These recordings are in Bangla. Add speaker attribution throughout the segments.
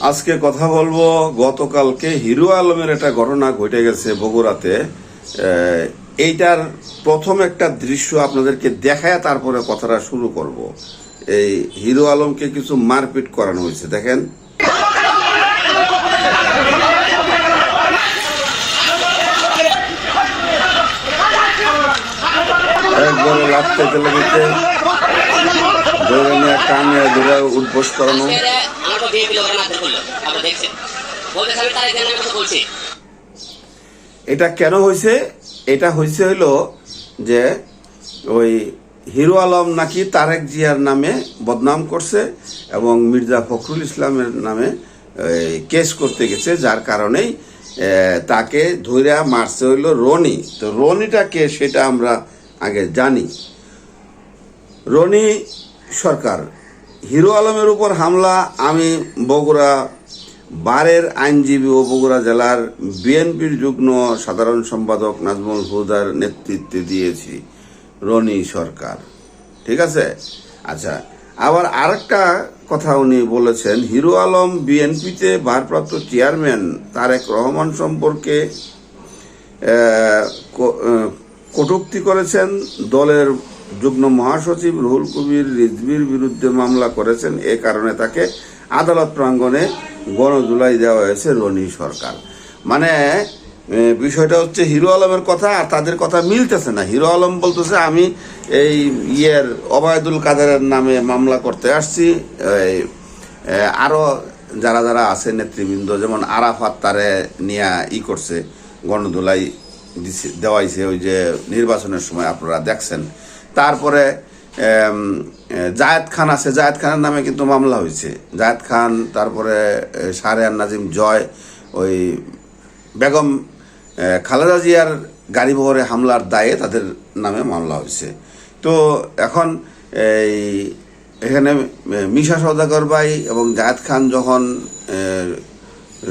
Speaker 1: আজকে কথা বলব গতকালকে হিরো আলমের একটা ঘটনা ঘটে গেছে বগুড়াতে। এইটার প্রথম একটা দৃশ্য আপনাদেরকে দেখায় তারপরে কথাটা শুরু করব। এই হিরো আলমকে কিছু মারপিট করানো হয়েছে, দেখেন। নিয়ে কানে ধরে উদ্বোস করানো। এটা কেন হয়েছে? এটা হয়েছে হইল যে ওই হিরো আলম নাকি তারেক জিয়ার নামে বদনাম করছে এবং মির্জা ফখরুল ইসলামের নামে কেস করতে গেছে, যার কারণেই তাকে ধরে মারছে হইল রনি। তো রনিটা কে সেটা আমরা আগে জানি। রনি সরকার। হিরো আলমের উপর হামলা, আমি বগুড়া বারের আইনজীবী ও বগুড়া জেলার বিএনপির যুগ্ম সাধারণ সম্পাদক নাজমুল হুদার নেতৃত্বে দিয়েছি রনি সরকার। ঠিক আছে? আচ্ছা আবার আরেকটা কথা উনি বলেছেন, হিরো আলম বিএনপিতে ভারপ্রাপ্ত চেয়ারম্যান তারেক রহমান সম্পর্কে কটূক্তি করেছেন, দলের যুগ্ম মহাসচিব রুহুল কবির রিজভির বিরুদ্ধে মামলা করেছেন। এ কারণে তাকে আদালত প্রাঙ্গণে গণজুলাই দেওয়া হয়েছে রনি সরকার। মানে বিষয়টা হচ্ছে হিরো আলমের কথা আর তাদের কথা মিলতেছে না। হিরো আলম বলতেছে আমি এই ইয়ের অবায়দুল কাদেরের নামে মামলা করতে আসছি। এই, এ, আরও যারা যারা আছে নেতৃবৃন্দ যেমন আরাফাত তারে নিয়ে ই করছে গণদোলাই দিছে- দেওয়াইছে ওই যে নির্বাচনের সময় আপনারা দেখছেন। তারপরে জায়েদ খান আছে। জায়েদ খানের নামে কিন্তু মামলা হয়েছে। জায়েদ খান তারপরে এ, শাহরিয়ার নাজিম জয় ওই বেগম খালেদা জিয়ার গাড়ি বহরে হামলার দায়ে তাদের নামে মামলা হয়েছে। তো এখন এই এখানে মিশা সৌদাগর ভাই এবং জায়েদ খান যখন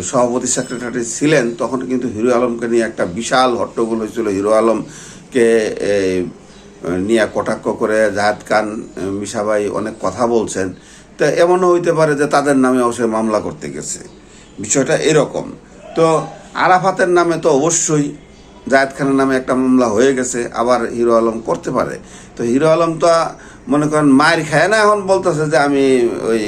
Speaker 1: সভাপতি সেক্রেটারি ছিলেন তখন কিন্তু হিরো আলমকে নিয়ে একটা বিশাল হট্টগোল হয়েছিল। হিরো আলমকে নিয়ে কটাক্ষ করে জাহাদ খান মিশাবাই অনেক কথা বলছেন। তো এমনও হইতে পারে যে তাদের নামে অবশ্যই মামলা করতে গেছে। বিষয়টা এরকম। তো আরাফাতের নামে তো অবশ্যই জায়েদ খানের নামে একটা মামলা হয়ে গেছে, আবার হিরো আলম করতে পারে। তো হিরো আলম তো মনে করেন মায়ের খায় না এখন বলতেছে যে আমি ওই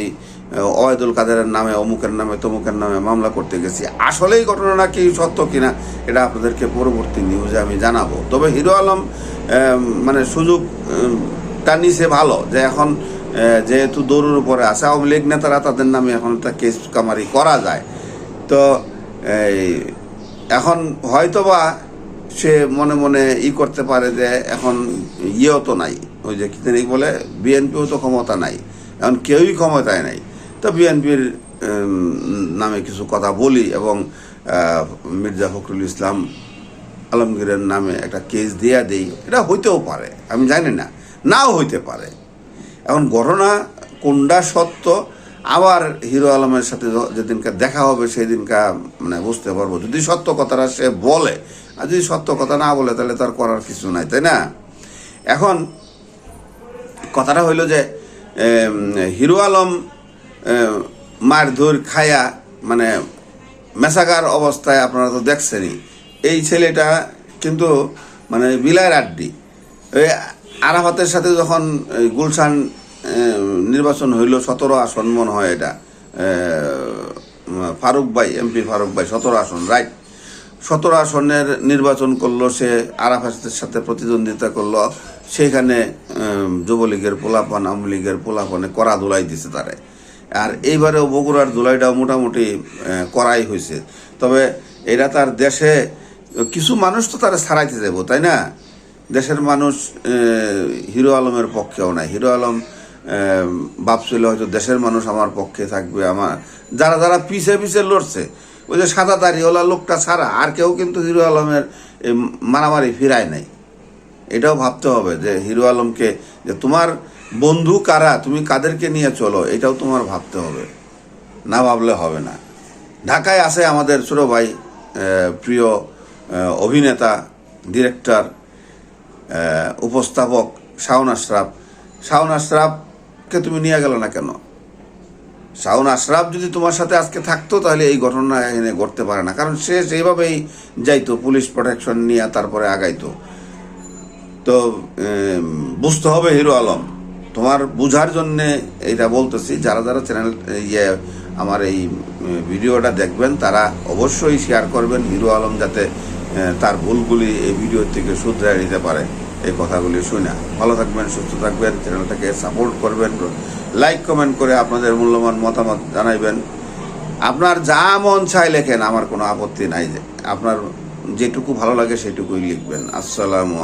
Speaker 1: অয়েদুল কাদেরের নামে অমুকের নামে তমুকের নামে মামলা করতে গেছি। আসলেই ঘটনা কি সত্য কিনা এটা আপনাদেরকে পরবর্তী নিউজে আমি জানাব। তবে হিরো আলম মানে সুযোগ উম, তা নিছে ভালো যে এখন যেহেতু দৌড়ের উপরে আছে আওয়ামী লীগ নেতারা তাদের নামে এখন একটা কেস কামারি করা যায়। তো এখন হয়তোবা সে মনে মনে ই করতে পারে যে এখন ইয়েও তো নাই ওই যে কি বলে বিএনপিও তো ক্ষমতা নাই এখন কেউই ক্ষমতায় নাই। তো বিএনপির নামে কিছু কথা বলি এবং মির্জা ফখরুল ইসলাম আলমগীরের নামে একটা কেস দেয়া দেই। এটা হইতেও পারে, আমি জানি না। নাও হইতে পারে। এখন ঘটনা কোনটা সত্য? আবার হিরো আলমের সাথে য- যেদিনকে দেখা হবে সেই দিনকা মানে বুঝতে পারব। যদি সত্য কথাটা সে বলে, আর যদি সত্য কথা না বলে, তাহলে তার করার কিছু নাই, তাই না? এখন কথাটা হইল যে হিরো আলম মারধর খায়া মানে মেসাগার অবস্থায় আপনারা তো দেখছেনই। এই ছেলেটা কিন্তু মানে বিলায়ের আড্ডি। ওই আরাফাতের সাথে যখন গুলশান নির্বাচন হইল, সতেরো আসন মনে হয় এটা ফারুক ভাই, এমপি ফারুক ভাই, সতেরো আসন রাইট সতেরো আসনের নির্বাচন করল, সে আরাফাতের সাথে প্রতিদ্বন্দ্বিতা করল। সেখানে যুবলীগের পোলাপন, আওয়ামী লীগের পোলাপানে করা দোলাই দিছে তারে। আর এইবারেও বগুড়ার দোলাইটাও মোটামুটি করাই হয়েছে। তবে এরা তার দেশে, কিছু মানুষ তো তারা ছাড়াইতে দেবো, তাই না? দেশের মানুষ হিরো আলমের পক্ষেও নাই। হিরো আলম ভাবছিল হয়তো দেশের মানুষ আমার পক্ষে থাকবে, আমার, যারা যারা পিছে পিছে লড়ছে, ওই যে সাদা দাড়িওয়ালা লোকটা ছাড়া আর কেউ কিন্তু হিরো আলমের মারামারি ফিরায় নাই। এটাও ভাবতে হবে যে হিরো আলমকে, যে তোমার বন্ধু কারা, তুমি কাদেরকে নিয়ে চলো, এটাও তোমার ভাবতে হবে। না ভাবলে হবে না। ঢাকায় আছে আমাদের ছোট ভাই প্রিয় অভিনেতা, ডিরেক্টর উপস্থাপক শাওন আশরাফ। শাওন আশরাফকে তুমি নিয়ে গেল না কেন? শাওন আশরাফ যদি তোমার সাথে আজকে থাকতো, তাহলে এই ঘটনা এখানে ঘটতে পারে না। কারণ সে সেইভাবেই যাইতো, পুলিশ প্রোটেকশন নিয়ে তারপরে আগাইতো। তো বুঝতে হবে হিরো আলম। তোমার বুঝার জন্য এটা বলতেছি, যারা যারা চ্যানেল ইয়ে আমার এই ভিডিওটা দেখবেন, তারা অবশ্যই শেয়ার করবেন হিরো আলম যাতে তার ভুলগুলি এই ভিডিও থেকে শুধরাই নিতে পারে। এই কথাগুলি শুনে। ভালো থাকবেন, সুস্থ থাকবেন চ্যানেলটাকে সাপোর্ট করবেন। লাইক কমেন্ট করে আপনাদের মূল্যবান মতামত জানাইবেন। আপনার যা মন চাই লেখেন, আমার কোনো আপত্তি নাই। যে আপনার যেটুকু ভালো লাগে সেটুকুই লিখবেন। আসসালামু